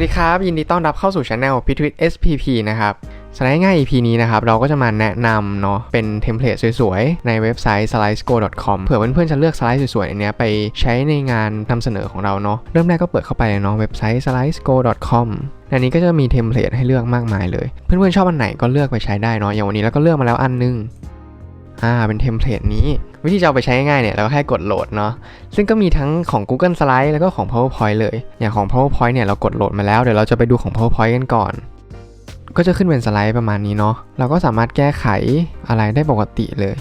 วัสดีครับ ยินดีต้อนรับเข้าสู่ช anel p i t w i t SPP นะครับสไลด์ง่าย EP นี้นะครับ เราก็จะมาแนะนำเนาะเป็นเทมเพลตสวยๆ ในเว็บไซต์ slidesco.com เผื่อเพื่อนๆจะเลือกสไลด์สวยๆอันนี้ไปใช้ในงานนำเสนอของเราเนาะเริ่มแรกก็เปิดเข้าไปเลยเนาะเว็บไซต์ slidesco.com ในนี้ก็จะมีเทมเพลตให้เลือกมากมายเลย เพื่อนๆชอบอันไหนก็เลือกไปใช้ได้เนาะอย่างวันนี้เราก็เลือกมาแล้วอันนึง อ่าเป็นเทมเพลตนี้ วิธีจะเอาไปใช้ง่ายๆเนี่ยเราก็แค่กดโหลดเนาะซึ่งก็มีทั้งของ Google Slide แล้วก็ของ PowerPoint เลย อย่างของ PowerPoint เนี่ยเรากดโหลดมาแล้วเดี๋ยวเราจะไปดูของ PowerPoint กันก่อน ก็จะขึ้นเป็นสไลด์ประมาณนี้เนาะเราก็สามารถแก้ไขอะไรได้ปกติเลย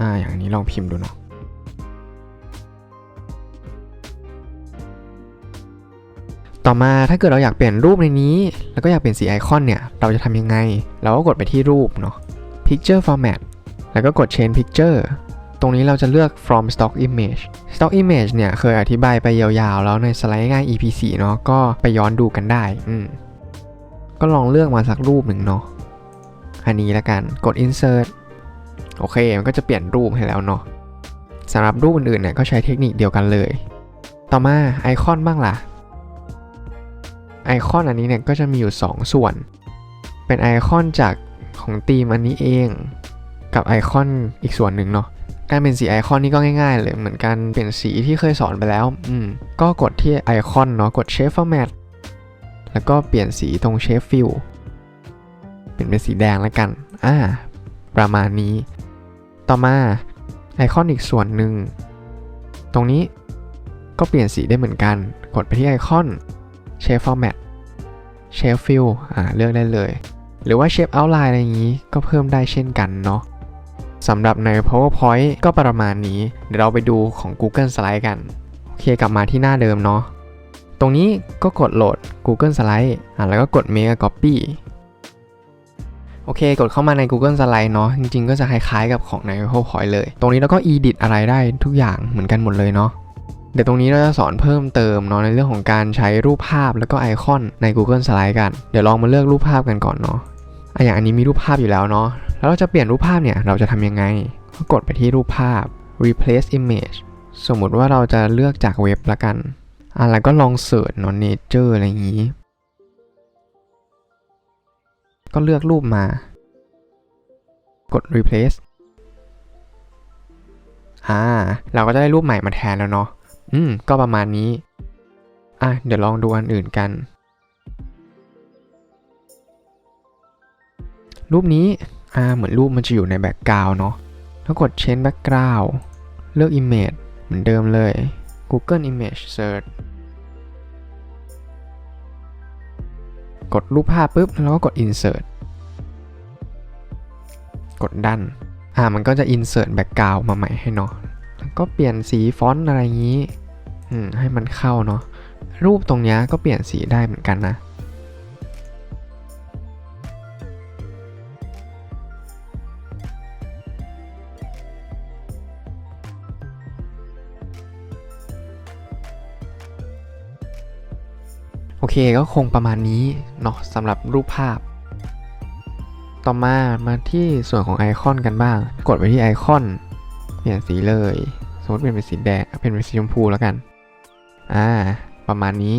อ่าอย่างนี้ลองพิมพ์ดูเนาะต่อมาถ้าเกิดเราอยากเปลี่ยนรูปในนี้ แล้วก็อยากเปลี่ยนสีไอคอนเนี่ย เราจะทำยังไง เราก็กดไปที่รูปเนาะ Picture Format แล้วก็กด Change Picture ตรงนี้เราจะเลือก from stock image stock image เนี่ยเคยอธิบายไปยาวๆ แล้วในสไลด์ง่าย EP 4 เนาะก็ไปย้อนดูกันได้ อืม ก็ลองเลือกมาสักรูปหนึ่งเนาะ อันนี้ละกัน กด insert โอเค มันก็จะเปลี่ยนรูปให้แล้วเนาะสำหรับรูปอื่นๆเนี่ยก็ใช้เทคนิคเดียวกันเลย ต่อมาไอคอนบ้างล่ะ ไอคอนอันนี้เนี่ยก็จะมีอยู่ 2 ส่วน เป็นไอคอนจากของทีมอันนี้เอง กับไอคอนอีกส่วนหนึ่งเนาะการเป็นสีไอคอนนี่ก็ง่ายๆ เลยเหมือนการเปลี่ยนสีที่เคยสอนไปแล้ว อืม ก็กดที่ไอคอนเนาะกด Shape Format แล้วก็เปลี่ยนสีตรง Shape Fill เปลี่ยนเป็นสีแดงแล้วกัน อ่า ประมาณนี้ ต่อมาไอคอนอีกส่วนหนึ่ง ตรงนี้ก็เปลี่ยนสีได้เหมือนกัน กดไปที่ไอคอน Shape Format Shape Fill อ่า เลือกได้เลย หรือว่า Shape Outline อะไรอย่างนี้ก็เพิ่มได้เช่นกันเนาะ สำหรับใน PowerPoint ก็ประมาณนี้ เดี๋ยวเราไปดูของ Google Slide กัน โอเคกลับมาที่หน้าเดิมเนาะ ตรงนี้ก็กดโหลด Google Slide อะแล้วก็กด Make a Copy โอเค กดเข้ามาใน Google Slide เนาะ จริงๆ ก็จะคล้ายๆกับของใน PowerPoint เลย ตรงนี้เราก็ edit อะไรได้ทุกอย่างเหมือนกันหมดเลยเนาะ เดี๋ยวตรงนี้เราจะสอนเพิ่มเติมเนาะในเรื่องของการใช้รูปภาพแล้วก็ไอคอนใน Google Slide กัน เดี๋ยวลองมาเลือกรูปภาพกันก่อนเนาะ อะอย่างอันนี้มีรูปภาพอยู่แล้วเนาะ แล้วเราจะเปลี่ยนรูปภาพเนี่ย เราจะทำยังไง ก็กดไปที่รูปภาพ replace image สมมุติว่าเราจะเลือกจากเว็บละกันอะแล้วก็ลองเสิร์ชเนาะ nature อะไรอย่างนี้ ก็เลือกรูปมา กด replace อ่า เราก็จะได้รูปใหม่มาแทนแล้วเนาะ อืม ก็ประมาณนี้ อะ เดี๋ยวลองดูอันอื่นกัน รูปนี้ อ่าเหมือนรูปมันจะอยู่ในแบ็กกราวน์เนาะแล้วกด change background เลือก image เหมือนเดิมเลย Google Image Search กดรูปภาพปุ๊บ แล้วก็กด insert กดดัน อ่า มันก็จะ insert background มาใหม่ให้เนาะ แล้วก็เปลี่ยนสีฟอนต์อะไรอย่างนี้ อืม ให้มันเข้าเนาะ รูปตรงนี้ก็เปลี่ยนสีได้เหมือนกันนะ โอเคก็คงประมาณนี้เนาะสำหรับรูปภาพ ต่อมามาที่ส่วนของไอคอนกันบ้าง กดไปที่ไอคอนเปลี่ยนสีเลย สมมติเป็นเป็นสีแดงเป็นเป็นสีชมพูแล้วกันอ่าประมาณนี้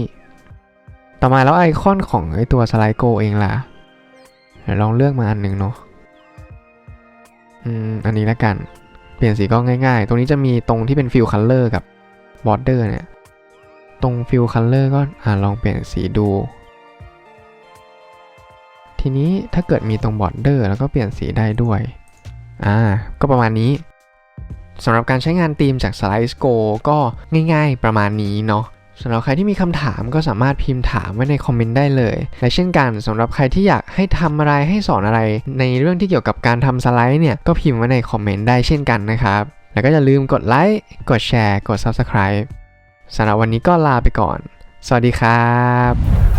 ต่อมาแล้วไอคอนของไอตัวสไลด์โกเองล่ะเดี๋ยวลองเลือกมาอันหนึ่งเนาะอืมอันนี้แล้วกัน เปลี่ยนสีก็ง่ายๆ ตรงนี้จะมีตรงที่เป็นฟิลคัลเลอร์กับบอร์เดอร์เนี่ย ตรงฟิลคัลเลอร์ก็อ่าลองเปลี่ยนสีดู ทีนี้ถ้าเกิดมีตรงบอร์เดอร์แล้วก็เปลี่ยนสีได้ด้วย อ่า ก็ประมาณนี้สำหรับการใช้งานธีมจาก Slides Go ก็ง่ายๆประมาณนี้เนาะสำหรับใครที่มีคำถามก็สามารถพิมพ์ถามไว้ในคอมเมนต์ได้เลย และเช่นกันสำหรับใครที่อยากให้ทำอะไรให้สอนอะไร ในเรื่องที่เกี่ยวกับการทำสไลด์เนี่ย ก็พิมพ์ไว้ในคอมเมนต์ได้เช่นกันนะครับ แล้วก็อย่าลืมกดไลค์ กดแชร์ กด Subscribe สำหรับวันนี้ก็ลาไปก่อน สวัสดีครับ